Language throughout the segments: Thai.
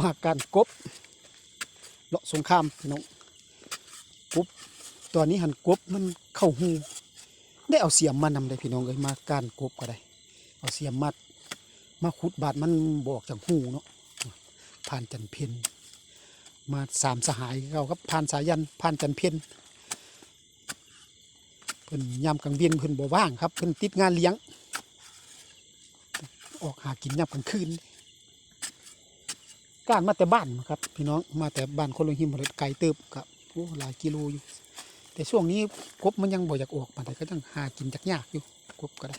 มาการกบเลาะสงครามพี่น้องกบตอนนี้หันกบมันเข้าหู ได้เอาเสียมมานำได้พี่น้องเลยมาการกบก็ได้ เอาเสียมมัดมาขุดบาดมันบอกจากหูเนาะผ่านจันเพนมาสามสหายเราครับผ่านสายันผ่านจันเพนเพิ่นยามกลางเวียนเพิ่นบ่ว่างครับเพิ่นติดงานเลี้ยง ออกหากินยามกลางคืนการมาแต่บ้านครับ พี่น้องมาแต่บ้านคนลงหิมเลยไกลเติบครับโอ้หลายกิโลอยู่ แต่ช่วงนี้กบมันยังบ่อยากออกมาแต่ก็ยังหากินจากยากอยู่กบก็ได้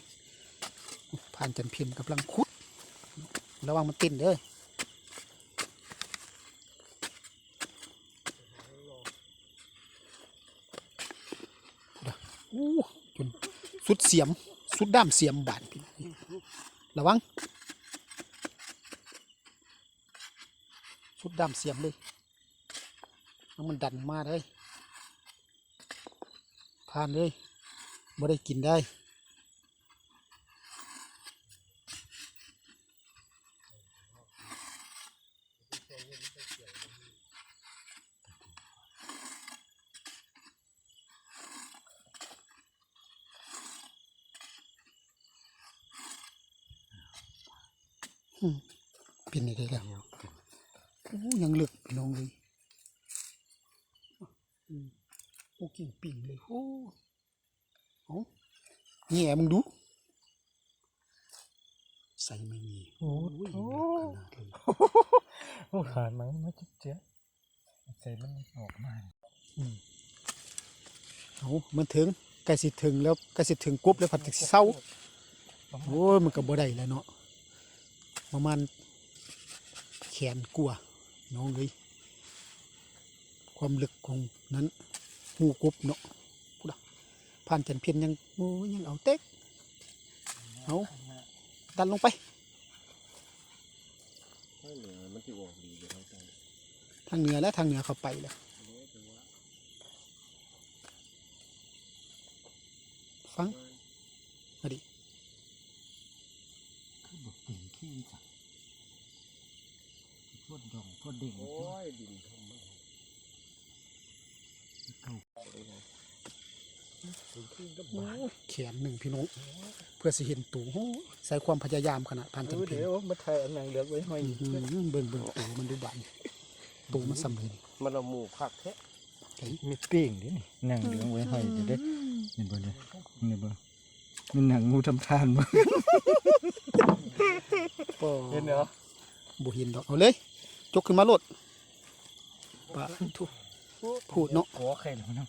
ผ่านจันเพียนกำลังคุด ระวังมันตินเด้อโอ้จนสุดเสียม สุดด้ามเสียมบาน ระวัง สุดดำเสียมเลยแล้วมันดันมาเลยผ่านเลยไม่ได้กินได้ เป็นยังไงแล้วโอ้ยังลึกพี่น้องเลยอืมโอ้กิ่งปิ่งเลยโอ้เอาแง่มึงดู ใส่ไม่มีโอ้ยโหลึกขนาดเลยโอ้ขาดไหมไม่จุ๊บเจ๊ยบใส่มันออกมาเอามันถึงใกล้สิถึงแล้วใกล้สิถึงกรุ๊บแล้วผัดสิเศร้าโอ้ยมันก็บ่ได้แล้วเนาะ ประมาณแขนกลัวน้องเลย ความลึกของนั้นหูกบเนาะพูดผ่านจันเพียนยังโอ้ยังเอาเต็กเอาดันลงไปถ้าเหนือมันจะออกดีเลยทางเหนือและทางเหนือเขาไปแล้วฟังมาดิ คือแบบปิ่ งขี้จังพวดดองพวดเด้งโอ้ยดินทำมาถึงขึ้นก็บาดแขนหนึ่งพี่น้องเพื่อสิเห็นตูโอ้ยใส่ความพยายามขนาดผ่านจันเพียนเดี๋ยวมาถ่ายอันนังเหลือไว้ห้อยอื้อหือเบิ่งเบิ่งตูมันดูบันตูมันสำเร็จมันเอาหมูผักแท้มีปิ้งดินั่งเหลืองไว้ห้อยจะได้เห็นบ่เนี่ยนี่บ่ มีหนังงูทำทานบ่ก็เห็นเหรอบ่เห็นดอกเอาเลยจกขึ้นมาโลดปะทุพูดเนาะขอใครหรอเนาะ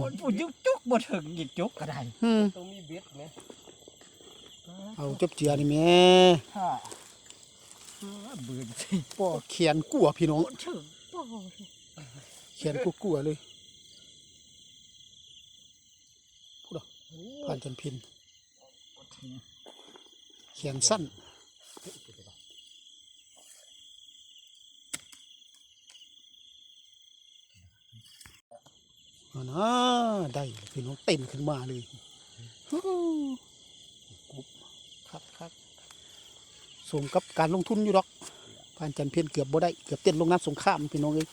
คนผู้ยุกจุกบ่ถึงหยิบจุกก็ได้อืมต้องมีเบ็ดไหมเอาจบเจือนี่แม่ฮ่าเบื่อสิป้อเขียนกลัวพี่น้องบ่ถึงบ่เขียนกลัวกลัวๆเลยพูดอะผ่านจันพิน เขียนสั้นอานะได้พี่น้องเต้นขึ้นมาเลยฮู้กุบครับครับสมกับการลงทุนอยู่หรอกผ่านจันเพียนเกือบบ่ได้ เกือบเต้นลงน้ำสงครามพี่น้องเลย